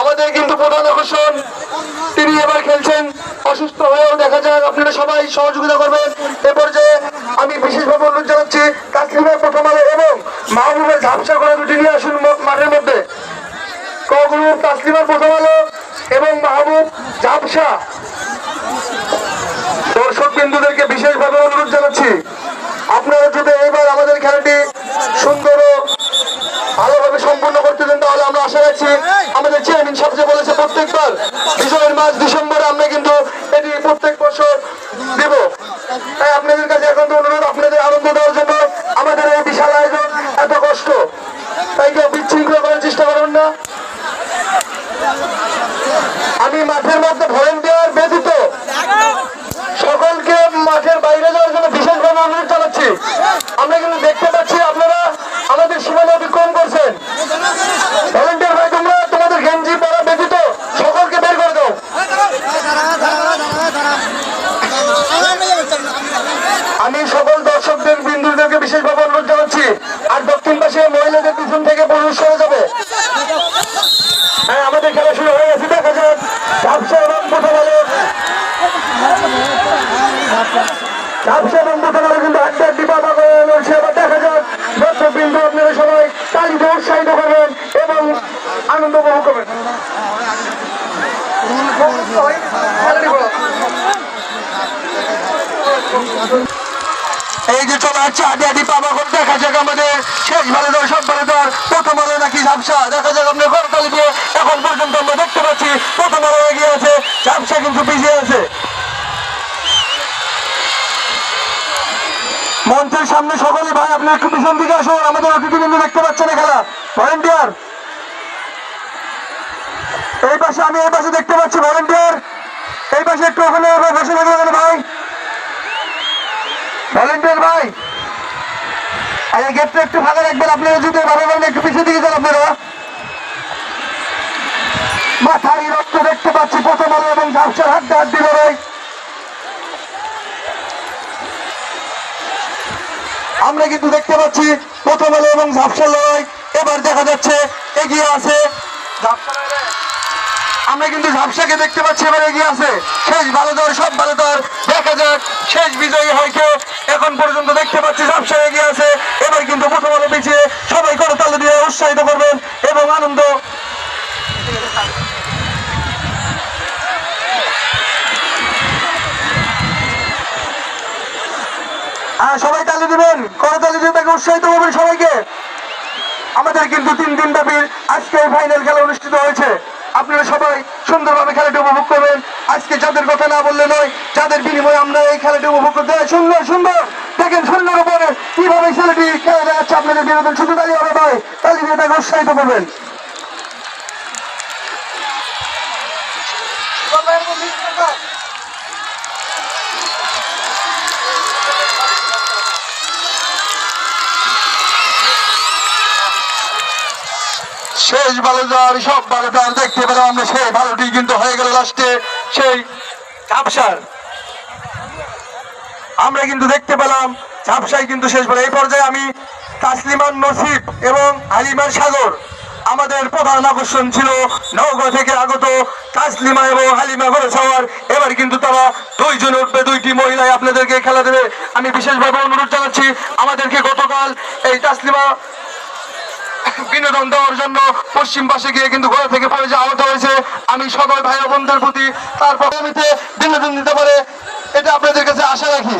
আমাদের কিন্তু প্রধান আকর্ষণ। তিনি এবার খেলছেন, অসুস্থ হয়েও দেখা যাক, আপনারা সবাই সহযোগিতা করবেন। এ পর্যায়ে আমি বিশেষভাবে অনুরোধ জানাচ্ছি তাসলিমের প্রথম আলো এবং মাহবুবের ঝাপসা করা দুটি নিয়ে আসুন মাঠের মধ্যে। ক গ্রুপ তাসলিমার প্রথম আলো এবং মাহবুব ঝাপসা। দর্শক বিন্দুদেরকে বিশেষভাবে অনুরোধ জানাচ্ছি যে বলেছে প্রত্যেকবার বিজয়ের মাস ডিসেম্বরে, আমরা কিন্তু এটি প্রত্যেক বছর দিব। তাই আপনাদের কাছে এখন তো অনুরোধ, আপনাদের আনন্দ দেওয়ার জন্য আমাদের এই বিশাল আয়োজন এত কষ্ট। তাই কেউ বিচ্ছিন্ন করার চেষ্টা করবেন না। আমি মাঠের মধ্যে ভলেন্টিয়ার ব্যতীত সকলকে মাঠের বাইরে যাওয়ার জন্য বিশেষভাবে অনুরোধ জানাচ্ছি আমরা কিন্তু দেখতে পাচ্ছি আপনারা আমাদের সীমানা অতিক্রম করছেন ভলেন্টিয়ার ভাই তোমরা তোমাদের গেঞ্জি পরা ব্যতীত সকলকে বের করে দাও আমি সকল দর্শকদের বিন্দুদেরকে বিশেষভাবে অনুরোধ জানাচ্ছি আর দক্ষিণ পাশে মহিলাদের পিছন থেকে পুরুষ সরে যাবে হ্যাঁ আমাদের খেলা শুরু হয়ে গেছে দেখা যাক ঝাপসা এবং প্রথম আলো ঝাপসা এবং প্রথম আলো কিন্তু আড্ডা ডিপা করে লড়ছে এবার দেখা যাক দর্শক বিন্দু আপনারা সবাই তালিতে উৎসাহিত করবেন এবং আনন্দ উপভোগ করবেন এই যে চলে পাবা দেখা যাক আমাদের শেষ ভালো দর প্রথম আলো নাকি ঝাপসা, দেখা যাক আপনার করতালি দিয়ে এখন পর্যন্ত আমরা দেখতে পাচ্ছি, প্রথম আলো এগিয়ে আছে, ঝাপসা কিন্তু পিছিয়ে আছে। মঞ্চের সামনে সকলে ভাই, আপনি একটু পিছন দিকে আসুন, আমাদের অতিথি কিন্তু দেখতে পাচ্ছেন খেলা ভলেন্টিয়ার এই পাশে আমি এই পাশে দেখতে পাচ্ছি ভলেন্টিয়ার এই পাশে একটু ওখানে বসে থাকবেন ভাই। ভলেন্টিয়ার ভাই। এই গেটটা একটু ফাঁকা রাখবেন আপনারা যদি ভালো করেন একটু পিছিয়ে দিকে যান আপনারা। মাথায় রক্ত দেখতে পাচ্ছি প্রথম আলো এবং ঝাপসার হাত দিল ভাই আমরা কিন্তু দেখতে পাচ্ছি প্রথম আলো এবং ঝাপসার লড়াই। এবার দেখা যাচ্ছে এগিয়ে আছে। ঝাপসা লড়াই। আমরা কিন্তু ঝাপসাকে দেখতে পাচ্ছি, এবার এগিয়ে আছে। শেষ ভালো দর সব ভালো দর দেখা যাক, শেষ বিজয়ী হয় কেউ এখন পর্যন্ত দেখতে পাচ্ছি, ঝাপসা এগিয়ে আছে। এবার কিন্তু প্রথম আলো পিছিয়ে সবাই করে তালে দিয়ে উৎসাহিত করবেন এবং আনন্দ। হ্যাঁ সবাই তালি দিবেন। করে তালি দিয়ে তাকে উৎসাহিত করবেন সবাইকে। আমাদের কিন্তু তিন দিন ব্যাপী আজকে ফাইনাল খেলা অনুষ্ঠিত হয়েছে। আপনারা সবাই সুন্দরভাবে খেলাটি উপভোগ করবেন। আজকে যাদের কথা না বললে নয়, যাদের বিনিময়ে আমরা এই খেলাটি উপভোগ করতে সুন্দর সুন্দর। দেখেন সুন্দর উপরে কীভাবে ছেলেটি খেলা যাচ্ছে, আপনাদের বিনোদন শুধু তালি হবে ভাই তালি দিয়ে তাকে উৎসাহিত করবেন। শেষ ভালো যাওয়ার সব ভালো যাওয়ার দেখতে পেলাম আমরা। সেই ভালোটি কিন্তু হয়ে গেল লাস্টে সেই ঝাপসার। আমরা কিন্তু দেখতে পেলাম, ঝাপসাই কিন্তু শেষ বলে এই পর্যায়ে আমি তাসলিমান নসিব এবং হালিমার সাগর, আমাদের প্রধান আকর্ষণ ছিল নওগাঁ থেকে আগত তাসলিমা এবং হালিমা ঘরে সবার এবার কিন্তু তারা দুইজন উঠবে, দুইটি মহিলাই আপনাদেরকে খেলা দেবে। আমি বিশেষভাবে অনুরোধ জানাচ্ছি, আমাদেরকে গতকাল এই তাসলিমা বিনোদন দেওয়ার জন্য পশ্চিম পাশে গিয়ে কিন্তু ঘরে থেকে পড়ে যে আহত হয়েছে। আমি সকল ভাই বোনদের প্রতি তারপর বিনোদন দিতে পারে, এটা আপনাদের কাছে আশা রাখি।